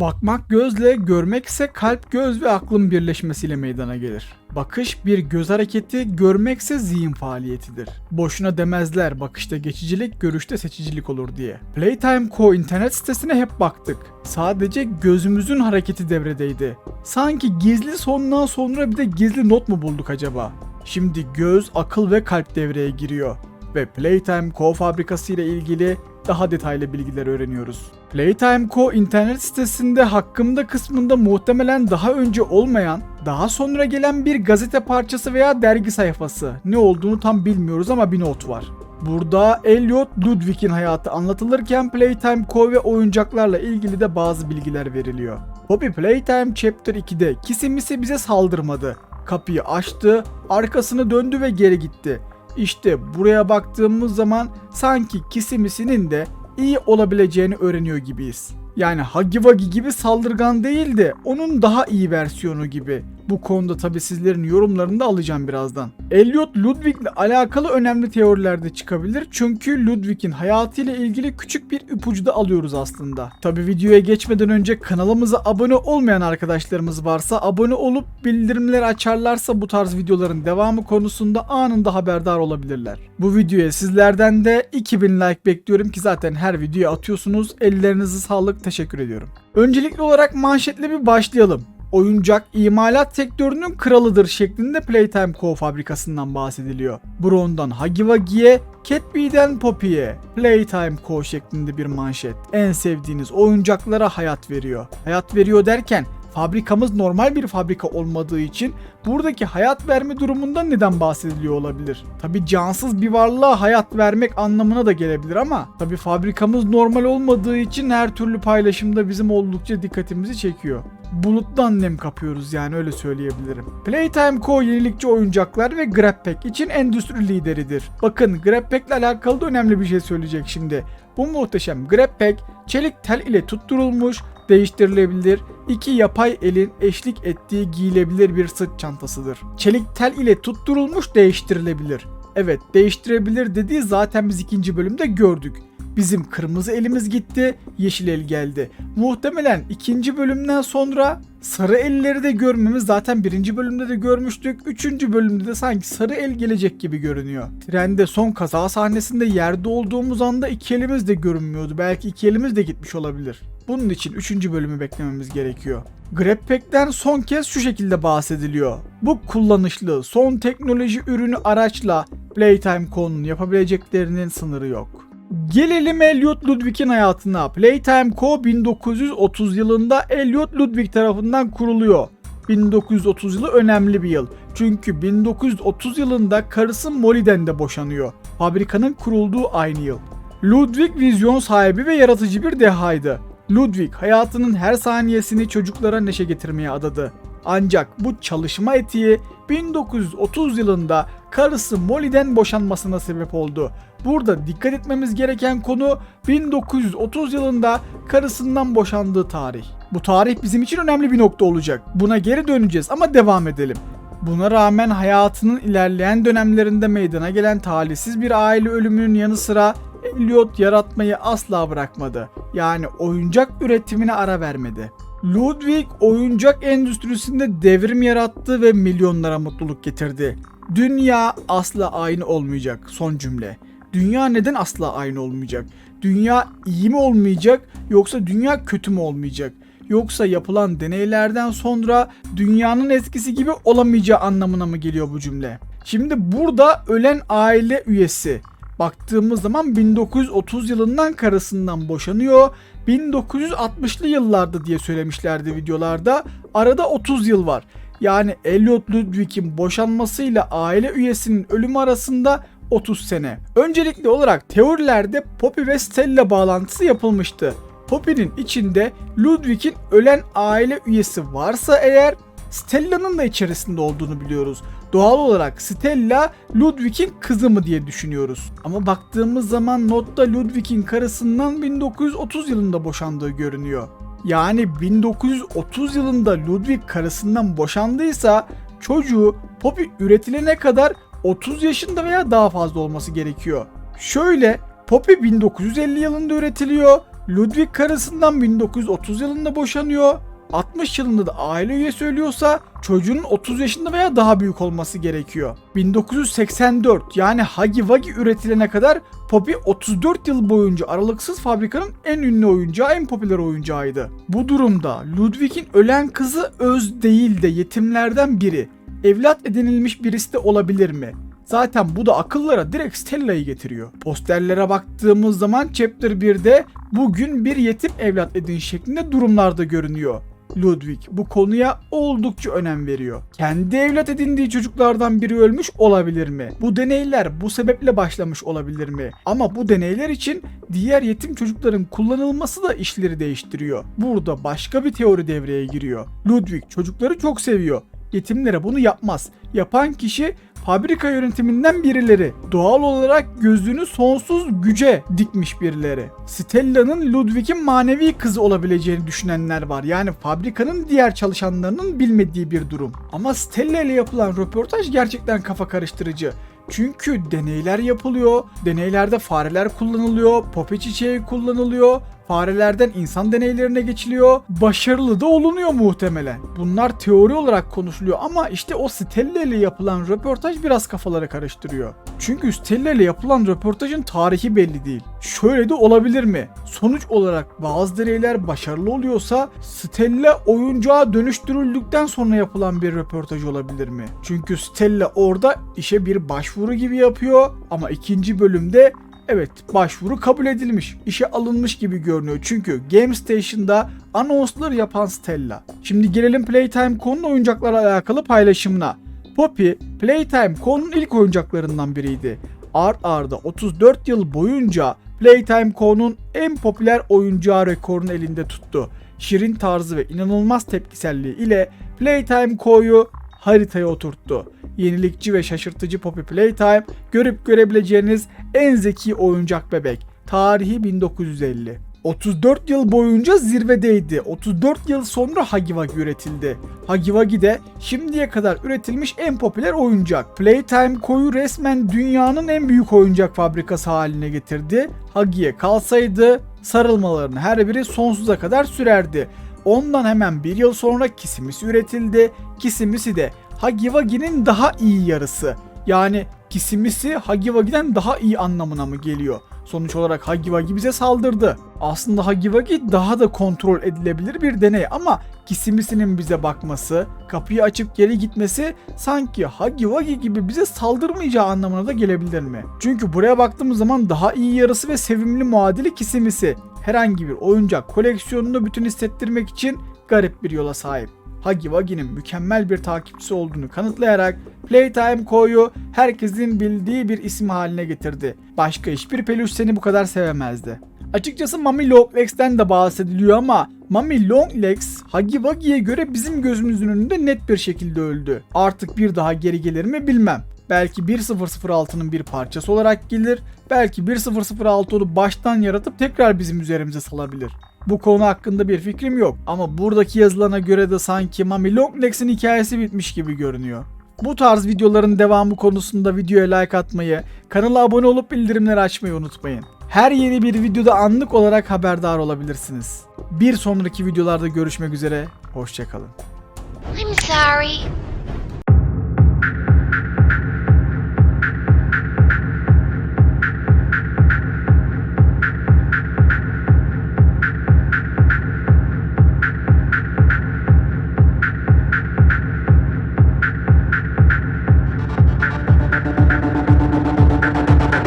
Bakmak gözle, görmek ise kalp, göz ve aklın birleşmesiyle meydana gelir. Bakış bir göz hareketi, görmekse zihin faaliyetidir. Boşuna demezler bakışta geçicilik, görüşte seçicilik olur diye. Playtime Co internet sitesine hep baktık. Sadece gözümüzün hareketi devredeydi. Sanki gizli sondan sonra bir de gizli not mu bulduk acaba? Şimdi göz, akıl ve kalp devreye giriyor ve Playtime Co fabrikası ile ilgili daha detaylı bilgiler öğreniyoruz. Playtime Co internet sitesinde hakkımda kısmında muhtemelen daha önce olmayan, daha sonra gelen bir gazete parçası veya dergi sayfası. Ne olduğunu tam bilmiyoruz ama bir not var. Burada Elliot Ludwig'in hayatı anlatılırken Playtime Co ve oyuncaklarla ilgili de bazı bilgiler veriliyor. Poppy Playtime Chapter 2'de Kisimisi bize saldırmadı. Kapıyı açtı, arkasını döndü ve geri gitti. İşte buraya baktığımız zaman sanki Kisimisinin de iyi olabileceğini öğreniyor gibiyiz. Yani Wuggy gibi saldırgan değil de onun daha iyi versiyonu gibi. Bu konuda tabi sizlerin yorumlarını da alacağım birazdan. Elliot Ludwig ile alakalı önemli teoriler de çıkabilir. Çünkü Ludwig'in hayatıyla ilgili küçük bir ipucu da alıyoruz aslında. Tabi videoya geçmeden önce kanalımıza abone olmayan arkadaşlarımız varsa abone olup bildirimleri açarlarsa bu tarz videoların devamı konusunda anında haberdar olabilirler. Bu videoya sizlerden de 2000 like bekliyorum ki zaten her videoya atıyorsunuz. Ellerinize sağlık teşekkür ediyorum. Öncelikli olarak manşetle bir başlayalım oyuncak imalat sektörünün kralıdır şeklinde Playtime Co fabrikasından bahsediliyor. Brown'dan Huggy Wuggy'ye, Catbee'den Poppy'ye, Playtime Co şeklinde bir manşet. En sevdiğiniz oyuncaklara hayat veriyor. Hayat veriyor derken fabrikamız normal bir fabrika olmadığı için buradaki hayat verme durumundan neden bahsediliyor olabilir? Tabi cansız bir varlığa hayat vermek anlamına da gelebilir ama tabi fabrikamız normal olmadığı için her türlü paylaşımda bizim oldukça dikkatimizi çekiyor buluttan nem kapıyoruz yani öyle söyleyebilirim. Playtime Co yenilikçi oyuncaklar ve Grabpack için endüstri lideridir. Bakın Grabpack ile alakalı da önemli bir şey söyleyecek şimdi. Bu muhteşem Grabpack çelik tel ile tutturulmuş, değiştirilebilir, iki yapay elin eşlik ettiği giyilebilir bir sırt çantasıdır. Çelik tel ile tutturulmuş değiştirilebilir. Evet değiştirebilir dediği zaten biz ikinci bölümde gördük. Bizim kırmızı elimiz gitti, yeşil el geldi. Muhtemelen ikinci bölümden sonra sarı elleri de görmemiz zaten birinci bölümde de görmüştük. Üçüncü bölümde de sanki sarı el gelecek gibi görünüyor. Trende son kaza sahnesinde yerde olduğumuz anda iki elimiz de görünmüyordu. Belki iki elimiz de gitmiş olabilir. Bunun için üçüncü bölümü beklememiz gerekiyor. Grabpack'ten son kez şu şekilde bahsediliyor. Bu kullanışlı, son teknoloji ürünü araçla Playtime Co'nun yapabileceklerinin sınırı yok. Gelelim Elliot Ludwig'in hayatına. Playtime Co. 1930 yılında Elliot Ludwig tarafından kuruluyor. 1930 yılı önemli bir yıl. Çünkü 1930 yılında karısı Molly'den de boşanıyor. Fabrikanın kurulduğu aynı yıl. Ludwig vizyon sahibi ve yaratıcı bir dehaydı. Ludwig hayatının her saniyesini çocuklara neşe getirmeye adadı. Ancak bu çalışma etiği 1930 yılında karısı Molly'den boşanmasına sebep oldu. Burada dikkat etmemiz gereken konu 1930 yılında karısından boşandığı tarih. Bu tarih bizim için önemli bir nokta olacak. Buna geri döneceğiz ama devam edelim. Buna rağmen hayatının ilerleyen dönemlerinde meydana gelen talihsiz bir aile ölümünün yanı sıra Elliot yaratmayı asla bırakmadı. Yani oyuncak üretimine ara vermedi. Ludwig oyuncak endüstrisinde devrim yarattı ve milyonlara mutluluk getirdi. Dünya asla aynı olmayacak son cümle. Dünya neden asla aynı olmayacak? Dünya iyi mi olmayacak yoksa dünya kötü mü olmayacak? Yoksa yapılan deneylerden sonra dünyanın eskisi gibi olamayacağı anlamına mı geliyor bu cümle? Şimdi burada ölen aile üyesi baktığımız zaman 1930 yılından karısından boşanıyor. 1960'lı yıllarda diye söylemişlerdi videolarda. Arada 30 yıl var. Yani Elliot Ludwig'in boşanmasıyla aile üyesinin ölümü arasında 30 sene. Öncelikli olarak teorilerde Poppy ve Stella bağlantısı yapılmıştı. Poppy'nin içinde Ludwig'in ölen aile üyesi varsa eğer Stella'nın da içerisinde olduğunu biliyoruz. Doğal olarak Stella Ludwig'in kızı mı diye düşünüyoruz. Ama baktığımız zaman notta Ludwig'in karısından 1930 yılında boşandığı görünüyor. Yani 1930 yılında Ludwig karısından boşandıysa çocuğu Poppy üretilene kadar 30 yaşında veya daha fazla olması gerekiyor. Şöyle Poppy 1950 yılında üretiliyor. Ludwig karısından 1930 yılında boşanıyor. 60 yılında da aile üyesi ölüyorsa çocuğunun 30 yaşında veya daha büyük olması gerekiyor. 1984 yani Huggy Wuggy üretilene kadar Poppy 34 yıl boyunca aralıksız fabrikanın en ünlü oyuncağı, en popüler oyuncağıydı. Bu durumda Ludwig'in ölen kızı öz değil de yetimlerden biri. Evlat edinilmiş birisi de olabilir mi? Zaten bu da akıllara direkt Stella'yı getiriyor. Posterlere baktığımız zaman Chapter 1'de bugün bir yetim evlat edin şeklinde durumlarda görünüyor. Ludwig bu konuya oldukça önem veriyor. Kendi evlat edindiği çocuklardan biri ölmüş olabilir mi? Bu deneyler bu sebeple başlamış olabilir mi? Ama bu deneyler için diğer yetim çocukların kullanılması da işleri değiştiriyor. Burada başka bir teori devreye giriyor. Ludwig çocukları çok seviyor. Yetimlere bunu yapmaz. Yapan kişi fabrika yönetiminden birileri. Doğal olarak gözünü sonsuz güce dikmiş birileri. Stella'nın Ludwig'in manevi kızı olabileceğini düşünenler var. Yani fabrikanın diğer çalışanlarının bilmediği bir durum. Ama Stella ile yapılan röportaj gerçekten kafa karıştırıcı. Çünkü deneyler yapılıyor. Deneylerde fareler kullanılıyor, popi çiçeği kullanılıyor. Farelerden insan deneylerine geçiliyor. Başarılı da olunuyor muhtemelen. Bunlar teori olarak konuşuluyor ama işte o Stella ile yapılan röportaj biraz kafaları karıştırıyor. Çünkü Stella ile yapılan röportajın tarihi belli değil. Şöyle de olabilir mi? Sonuç olarak bazı deneyler başarılı oluyorsa Stella oyuncağa dönüştürüldükten sonra yapılan bir röportaj olabilir mi? Çünkü Stella orada işe bir başvuru gibi yapıyor ama ikinci bölümde Evet başvuru kabul edilmiş. işe alınmış gibi görünüyor. Çünkü Game Station'da anonslar yapan Stella. Şimdi gelelim Playtime konunun oyuncaklarla alakalı paylaşımına. Poppy, Playtime konunun ilk oyuncaklarından biriydi. Art arda 34 yıl boyunca Playtime konunun en popüler oyuncağı rekorunu elinde tuttu. Şirin tarzı ve inanılmaz tepkiselliği ile Playtime Co'yu haritaya oturttu. Yenilikçi ve şaşırtıcı Poppy Playtime görüp görebileceğiniz en zeki oyuncak bebek. Tarihi 1950. 34 yıl boyunca zirvedeydi. 34 yıl sonra Wuggy üretildi. Wuggy de şimdiye kadar üretilmiş en popüler oyuncak. Playtime koyu resmen dünyanın en büyük oyuncak fabrikası haline getirdi. Huggy'ye kalsaydı sarılmaların her biri sonsuza kadar sürerdi. Ondan hemen bir yıl sonra Kisimisi üretildi. Kisimisi de Huggy Wuggy'nin daha iyi yarısı. Yani Kisimisi Huggy Wuggy'den daha iyi anlamına mı geliyor? Sonuç olarak Wuggy bize saldırdı. Aslında Wuggy daha da kontrol edilebilir bir deney ama Kisimisi'nin bize bakması, kapıyı açıp geri gitmesi sanki Wuggy gibi bize saldırmayacağı anlamına da gelebilir mi? Çünkü buraya baktığımız zaman daha iyi yarısı ve sevimli muadili Kisimisi. Herhangi bir oyuncak koleksiyonunu bütün hissettirmek için garip bir yola sahip. Huggy Wuggy'nin mükemmel bir takipçisi olduğunu kanıtlayarak Playtime Co'yu herkesin bildiği bir isim haline getirdi. Başka hiçbir peluş seni bu kadar sevemezdi. Açıkçası Mami Longlex'ten de bahsediliyor ama Mami Longlegs Huggy Wuggy'ye göre bizim gözümüzün önünde net bir şekilde öldü. Artık bir daha geri gelir mi bilmem. Belki 1006'nın bir parçası olarak gelir. Belki 1006 onu baştan yaratıp tekrar bizim üzerimize salabilir. Bu konu hakkında bir fikrim yok ama buradaki yazılana göre de sanki Mami Longlegs'in hikayesi bitmiş gibi görünüyor. Bu tarz videoların devamı konusunda videoya like atmayı, kanala abone olup bildirimleri açmayı unutmayın. Her yeni bir videoda anlık olarak haberdar olabilirsiniz. Bir sonraki videolarda görüşmek üzere, hoşçakalın. I'm sorry.